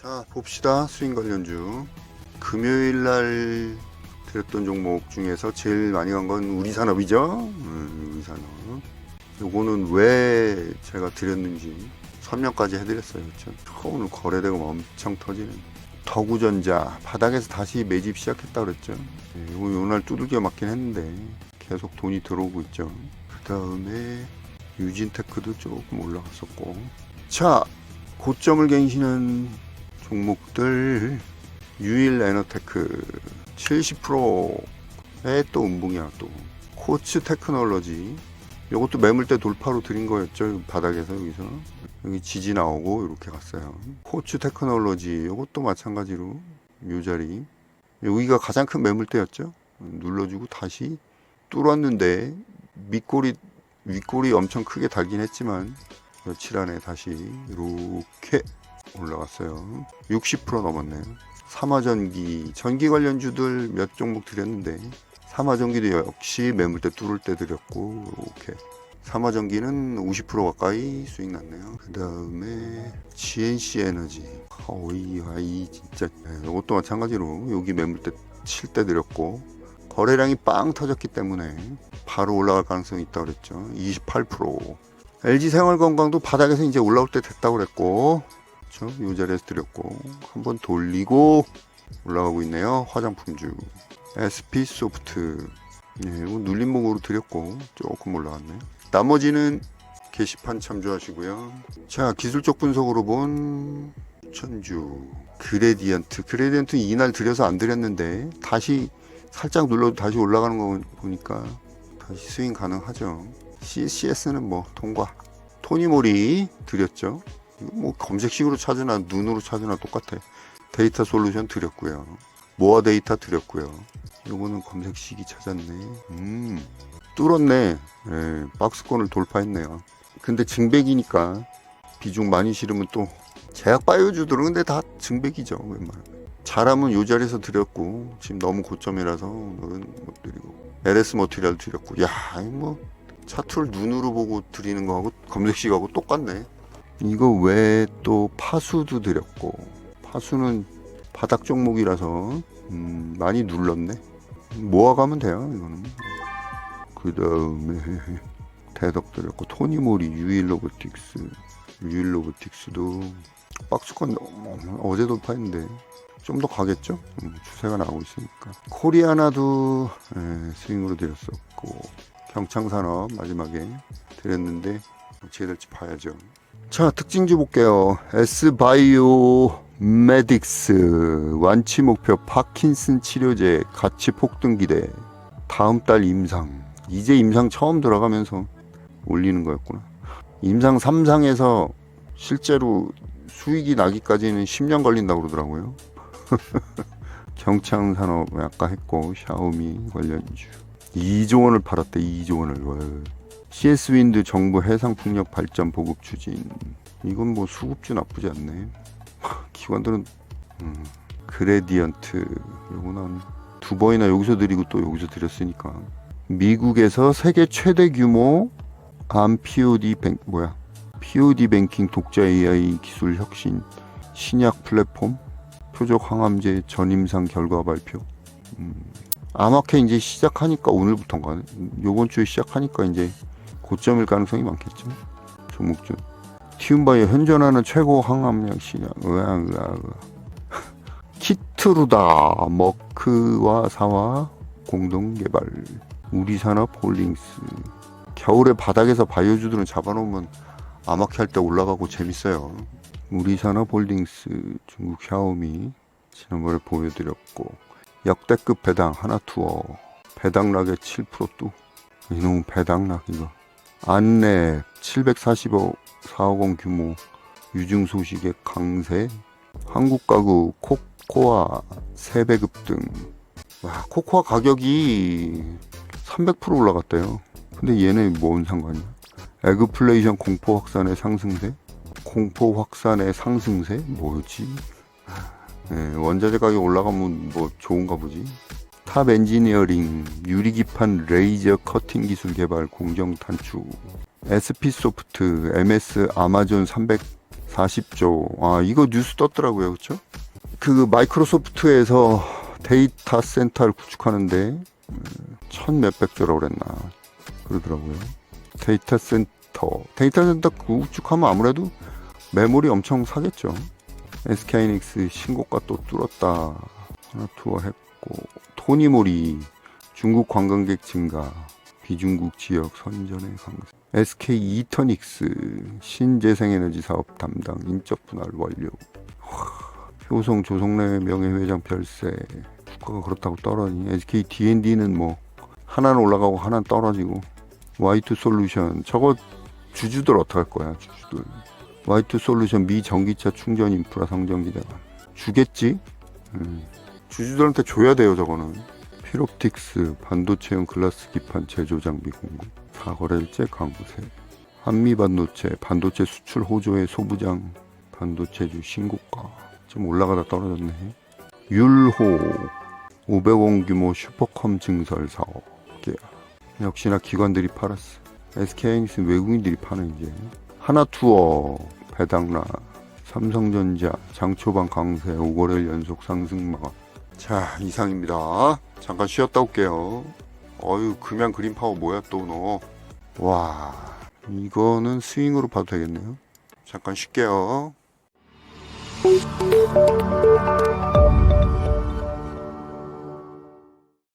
자 봅시다. 스윙 관련주. 금요일 날 드렸던 종목 중에서 제일 많이 간 건 우리 산업이죠? 음, 우리 산업. 요거는 왜 제가 드렸는지 설명까지 해드렸어요. 그렇죠? 오늘 거래대가 엄청 터지는 더구전자 바닥에서 다시 매집 시작했다 그랬죠? 네, 요날 두들겨 맞긴 했는데 계속 돈이 들어오고 있죠? 그 다음에 유진테크도 조금 올라갔었고. 자 고점을 갱신한 종목들 유일 에너테크 70%의 또 음봉이야 또. 코츠 테크놀로지. 이것도 매물대 돌파로 드린 거였죠 바닥에서 여기서. 여기 지지 나오고 이렇게 갔어요. 코츠 테크놀로지 이것도 마찬가지로 이 자리. 여기가 가장 큰 매물대였죠. 눌러주고 다시 뚫었는데 밑꼬리 윗꼬리 엄청 크게 달긴 했지만 며칠 안에 다시 이렇게 올라갔어요. 60% 넘었네요. 삼화전기, 전기 관련주들 몇 종목 드렸는데 삼화전기도 역시 매물대 뚫을 때 드렸고 이렇게 삼화전기는 50% 가까이 수익 났네요. 그 다음에 GNC 에너지, 어이, 아이 진짜 네, 이것도 마찬가지로 여기 매물대 칠 때 드렸고 거래량이 빵 터졌기 때문에 바로 올라갈 가능성이 있다고 그랬죠. 28%. LG 생활건강도 바닥에서 이제 올라올 때 됐다고 그랬고, 그렇죠? 이 자리에서 드렸고, 한번 돌리고 올라가고 있네요. 화장품주. SP 소프트. 예, 눌림목으로 드렸고, 조금 올라갔네요. 나머지는 게시판 참조하시고요. 자, 기술적 분석으로 본 천주. 그레디언트. 그레디언트 이날 드려서 안 드렸는데, 다시 살짝 눌러도 다시 올라가는 거 보니까 다시 스윙 가능하죠. CCS는 뭐 통과. 토니모리 드렸죠. 뭐 검색식으로 찾으나 눈으로 찾으나 똑같아. 데이터 솔루션 드렸고요. 모아 데이터 드렸고요. 요거는 검색식이 찾았네. 음, 뚫었네. 예, 박스권을 돌파했네요. 근데 증백이니까 비중 많이 실으면 또 제약 바이오주들은 근데 다 증백이죠. 웬만하면. 잘하면 요 자리에서 드렸고 지금 너무 고점이라서 못 드리고 LS 머티리얼 드렸고 야, 이뭐 차트를 눈으로 보고 드리는 거하고 검색식하고 똑같네. 이거 외에 또 파수도 드렸고 파수는 바닥 종목이라서 음, 많이 눌렀네. 모아가면 돼요. 이거는. 그 다음에 대덕 드렸고 토니모리 유일 로보틱스 유일 로보틱스도 박스권 어제 돌파했는데 좀 더 가겠죠? 음, 추세가 나오고 있으니까. 코리아나도 예, 스윙으로 드렸었고 경창산업 마지막에 드렸는데 어떻게 될지 봐야죠. 자 특징주 볼게요. S바이오 메딕스 완치 목표 파킨슨 치료제 가치 폭등 기대 다음 달 임상 이제 임상 처음 들어가면서 올리는 거였구나. 임상 3상에서 실제로 수익이 나기까지는 10년 걸린다고 그러더라고요. 경창산업 아까 했고 샤오미 관련주 2조 원을 팔았대 2조 원을 와. CS 윈드 정부 해상 풍력 발전 보급 추진. 이건 뭐 수급주 나쁘지 않네. 기관들은 음, 그레디언트. 요거는 두 번이나 여기서 드리고 또 여기서 드렸으니까. 미국에서 세계 최대 규모 암 POD 뱅 뭐야? POD 뱅킹 독자 AI 기술 혁신 신약 플랫폼 표적 항암제 전임상 결과 발표. 음, 아마케 이제 시작하니까 오늘부터인가? 요번 주에 시작하니까 이제 고점일 가능성이 많겠죠. 종목주. 티움바이오 현존하는 최고 항암약 신약. 으아 으아. 키트루다 머크와 사와 공동 개발. 우리 산업 홀딩스. 겨울에 바닥에서 바이오주들은 잡아놓으면 아마케 할때 올라가고 재밌어요. 우리 산업 홀딩스 중국 샤오미 지난번에 보여드렸고 역대급 배당 하나 투어 배당락의 7%또 이놈 배당락 이거 안내 745 450 규모 유증 소식의 강세 한국 가구 코코아 3배급 등. 와, 코코아 가격이 300% 올라갔대요. 근데 얘네 뭔 상관이야? 에그플레이션 공포 확산의 상승세? 공포 확산의 상승세? 뭐였지? 예, 원자재 가격 올라가면 뭐 좋은가 보지. 탑 엔지니어링 유리기판 레이저 커팅 기술 개발 공정 단축 SP 소프트 MS 아마존 300 40조. 아, 이거 뉴스 떴더라고요. 그쵸? 그 마이크로소프트에서 데이터 센터를 구축하는데 천 몇백 조라고 그랬나 그러더라고요. 데이터 센터. 데이터 센터 구축하면 아무래도 메모리 엄청 사겠죠. SK이닉스 신고가 또 뚫었다. 하나 투어 했고 토니모리 중국 관광객 증가 비중국 지역 선전의 강세 SK 이터닉스 신재생에너지 사업 담당 인적 분할 완료. 효성 조성래 명예회장 별세. 주가가 그렇다고 떨어지니? SK D&D는 뭐 하나는 올라가고 하나는 떨어지고. Y2 솔루션 저거 주주들 어떡할 거야 주주들. Y2 솔루션 미 전기차 충전 인프라 성장 기대가. 주겠지? 음. 주주들한테 줘야 돼요 저거는. 피롭틱스 반도체용 글라스 기판 제조 장비 공급 사거래일제 강세 한미 반도체 반도체 수출 호조의 소부장 반도체주 신고가 좀 올라가다 떨어졌네. 율호 500원 규모 슈퍼컴 증설 사업. 역시나 기관들이 팔았어. SK하이닉스 외국인들이 파는 이제. 하나투어 배당라 삼성전자 장초반 강세 5거래일 연속 상승 마감 자 이상입니다. 잠깐 쉬었다 올게요. 어유 금양 그린 파워 뭐야 또 너. 와 이거는 스윙으로 봐도 되겠네요. 잠깐 쉴게요